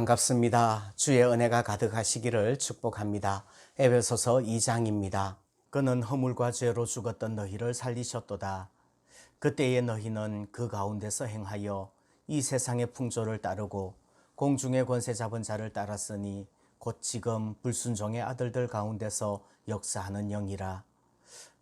반갑습니다. 주의 은혜가 가득하시기를 축복합니다. 에베소서 2장입니다. 그는 허물과 죄로 죽었던 너희를 살리셨도다. 그때의 너희는 그 가운데서 행하여 이 세상의 풍조를 따르고 공중의 권세 잡은 자를 따랐으니 곧 지금 불순종의 아들들 가운데서 역사하는 영이라.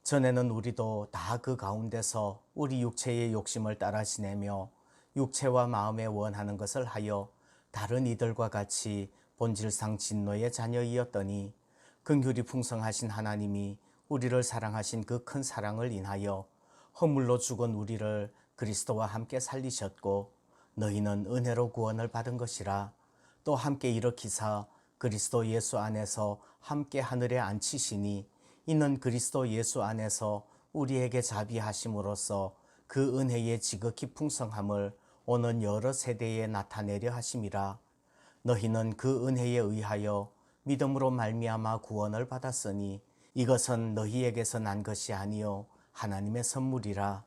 전에는 우리도 다 그 가운데서 우리 육체의 욕심을 따라 지내며 육체와 마음에 원하는 것을 하여 다른 이들과 같이 본질상 진노의 자녀이었더니 긍휼이 풍성하신 하나님이 우리를 사랑하신 그 큰 사랑을 인하여 허물로 죽은 우리를 그리스도와 함께 살리셨고 너희는 은혜로 구원을 받은 것이라 또 함께 일으키사 그리스도 예수 안에서 함께 하늘에 앉히시니 이는 그리스도 예수 안에서 우리에게 자비하심으로써 그 은혜의 지극히 풍성함을 오는 여러 세대에 나타내려 하심이라 너희는 그 은혜에 의하여 믿음으로 말미암아 구원을 받았으니 이것은 너희에게서 난 것이 아니요 하나님의 선물이라.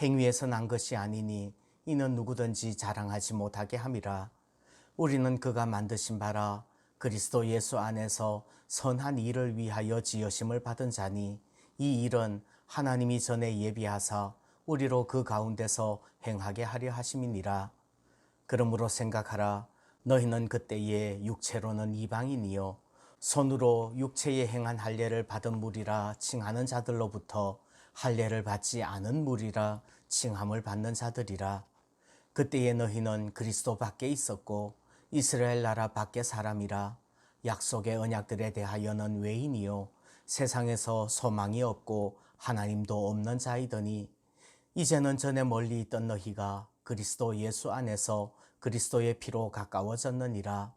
행위에서 난 것이 아니니 이는 누구든지 자랑하지 못하게 함이라. 우리는 그가 만드신 바라 그리스도 예수 안에서 선한 일을 위하여 지으심을 받은 자니 이 일은 하나님이 전에 예비하사 우리로 그 가운데서 행하게 하려 하심이니라. 그러므로 생각하라. 너희는 그때에 육체로는 이방인이요 손으로 육체에 행한 할례를 받은 무리라 칭하는 자들로부터 할례를 받지 않은 무리라 칭함을 받는 자들이라. 그때에 너희는 그리스도 밖에 있었고 이스라엘 나라 밖에 사람이라 약속의 언약들에 대하여는 외인이요 세상에서 소망이 없고 하나님도 없는 자이더니 이제는 전에 멀리 있던 너희가 그리스도 예수 안에서 그리스도의 피로 가까워졌느니라.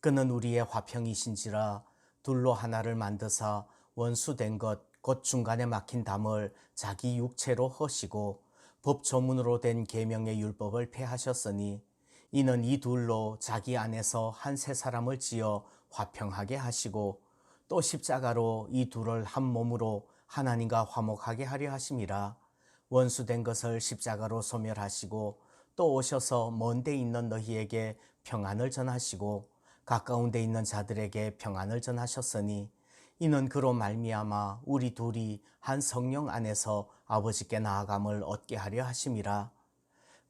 그는 우리의 화평이신지라 둘로 하나를 만드사 원수된 것 곧 중간에 막힌 담을 자기 육체로 허시고 법 조문으로 된 계명의 율법을 폐하셨으니 이는 이 둘로 자기 안에서 한 세 사람을 지어 화평하게 하시고 또 십자가로 이 둘을 한 몸으로 하나님과 화목하게 하려 하심이라 원수된 것을 십자가로 소멸하시고 또 오셔서 먼 데 있는 너희에게 평안을 전하시고 가까운 데 있는 자들에게 평안을 전하셨으니 이는 그로 말미암아 우리 둘이 한 성령 안에서 아버지께 나아감을 얻게 하려 하심이라.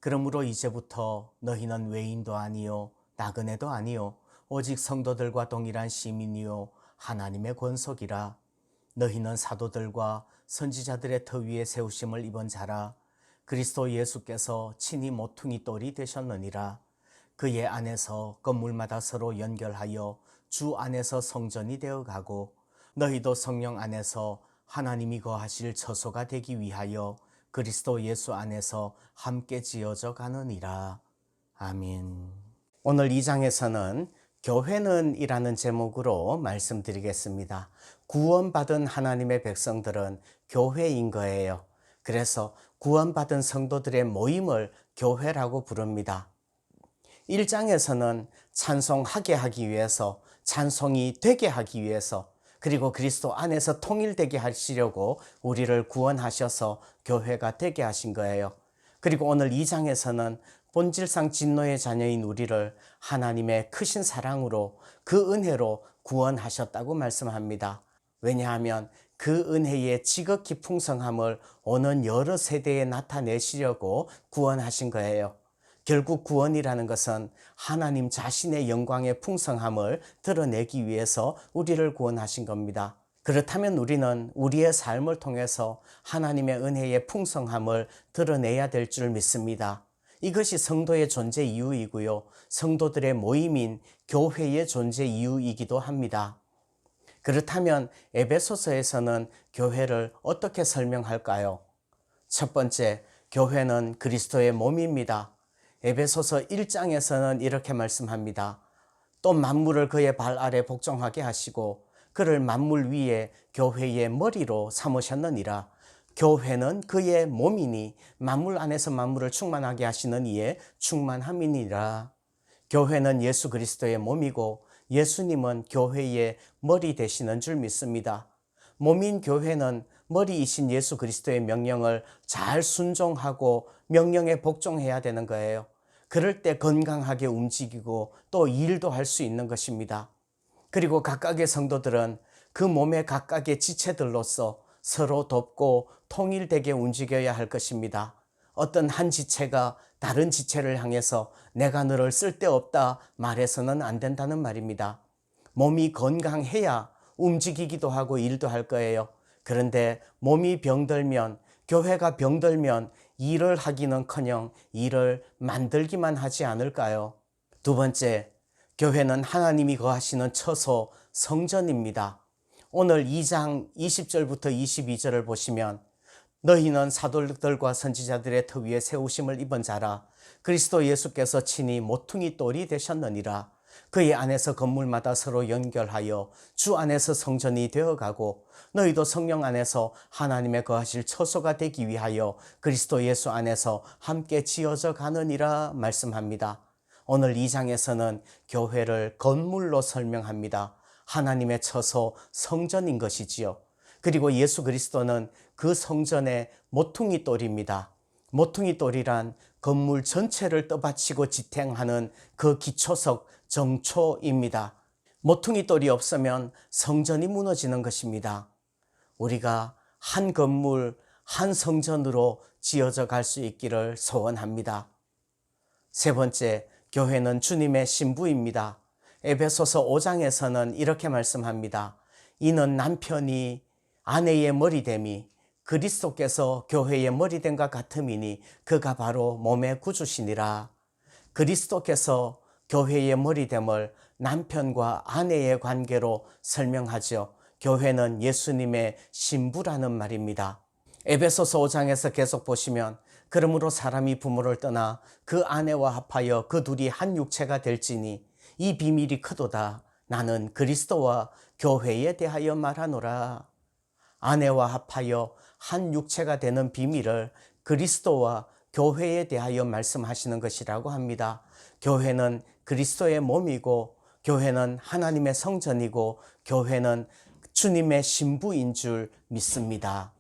그러므로 이제부터 너희는 외인도 아니요 나그네도 아니요 오직 성도들과 동일한 시민이요 하나님의 권속이라. 너희는 사도들과 선지자들의 터 위에 세우심을 입은 자라 그리스도 예수께서 친히 모퉁이 돌이 되셨느니라 그의 안에서 건물마다 서로 연결하여 주 안에서 성전이 되어 가고 너희도 성령 안에서 하나님이 거하실 처소가 되기 위하여 그리스도 예수 안에서 함께 지어져 가느니라. 아멘. 오늘 이 장에서는 교회는 이라는 제목으로 말씀드리겠습니다. 구원받은 하나님의 백성들은 교회인 거예요. 그래서 구원받은 성도들의 모임을 교회라고 부릅니다. 1장에서는 찬송하게 하기 위해서, 찬송이 되게 하기 위해서, 그리고 그리스도 안에서 통일되게 하시려고 우리를 구원하셔서 교회가 되게 하신 거예요. 그리고 오늘 2장에서는 본질상 진노의 자녀인 우리를 하나님의 크신 사랑으로 그 은혜로 구원하셨다고 말씀합니다. 왜냐하면 그 은혜의 지극히 풍성함을 오는 여러 세대에 나타내시려고 구원하신 거예요. 결국 구원이라는 것은 하나님 자신의 영광의 풍성함을 드러내기 위해서 우리를 구원하신 겁니다. 그렇다면 우리는 우리의 삶을 통해서 하나님의 은혜의 풍성함을 드러내야 될 줄 믿습니다. 이것이 성도의 존재 이유이고요. 성도들의 모임인 교회의 존재 이유이기도 합니다. 그렇다면 에베소서에서는 교회를 어떻게 설명할까요? 첫 번째, 교회는 그리스도의 몸입니다. 에베소서 1장에서는 이렇게 말씀합니다. 또 만물을 그의 발 아래 복종하게 하시고 그를 만물 위에 교회의 머리로 삼으셨느니라. 교회는 그의 몸이니 만물 안에서 만물을 충만하게 하시는 이의 충만함이니라. 교회는 예수 그리스도의 몸이고 예수님은 교회의 머리 되시는 줄 믿습니다. 몸인 교회는 머리이신 예수 그리스도의 명령을 잘 순종하고 명령에 복종해야 되는 거예요. 그럴 때 건강하게 움직이고 또 일도 할 수 있는 것입니다. 그리고 각각의 성도들은 그 몸의 각각의 지체들로서 서로 돕고 통일되게 움직여야 할 것입니다. 어떤 한 지체가 다른 지체를 향해서 내가 너를 쓸데없다 말해서는 안 된다는 말입니다. 몸이 건강해야 움직이기도 하고 일도 할 거예요. 그런데 몸이 병들면 교회가 병들면 일을 하기는커녕 일을 만들기만 하지 않을까요? 두 번째, 교회는 하나님이 거하시는 처소 성전입니다. 오늘 2장 20절부터 22절을 보시면 너희는 사도들과 선지자들의 터 위에 세우심을 입은 자라 그리스도 예수께서 친히 모퉁이 돌이 되셨느니라 그의 안에서 건물마다 서로 연결하여 주 안에서 성전이 되어가고 너희도 성령 안에서 하나님의 거하실 처소가 되기 위하여 그리스도 예수 안에서 함께 지어져 가느니라 말씀합니다. 오늘 2장에서는 교회를 건물로 설명합니다. 하나님의 처소 성전인 것이지요. 그리고 예수 그리스도는 그 성전의 모퉁이 돌입니다. 모퉁이 돌이란 건물 전체를 떠받치고 지탱하는 그 기초석 정초입니다. 모퉁이 돌이 없으면 성전이 무너지는 것입니다. 우리가 한 건물, 한 성전으로 지어져 갈 수 있기를 소원합니다. 세 번째, 교회는 주님의 신부입니다. 에베소서 5장에서는 이렇게 말씀합니다. 이는 남편이 아내의 머리됨이 그리스도께서 교회의 머리됨과 같음이니 그가 바로 몸의 구주시니라. 그리스도께서 교회의 머리됨을 남편과 아내의 관계로 설명하죠. 교회는 예수님의 신부라는 말입니다. 에베소서 5장에서 계속 보시면 그러므로 사람이 부모를 떠나 그 아내와 합하여 그 둘이 한 육체가 될지니 이 비밀이 크도다. 나는 그리스도와 교회에 대하여 말하노라. 아내와 합하여 한 육체가 되는 비밀을 그리스도와 교회에 대하여 말씀하시는 것이라고 합니다. 교회는 그리스도의 몸이고 교회는 하나님의 성전이고 교회는 주님의 신부인 줄 믿습니다.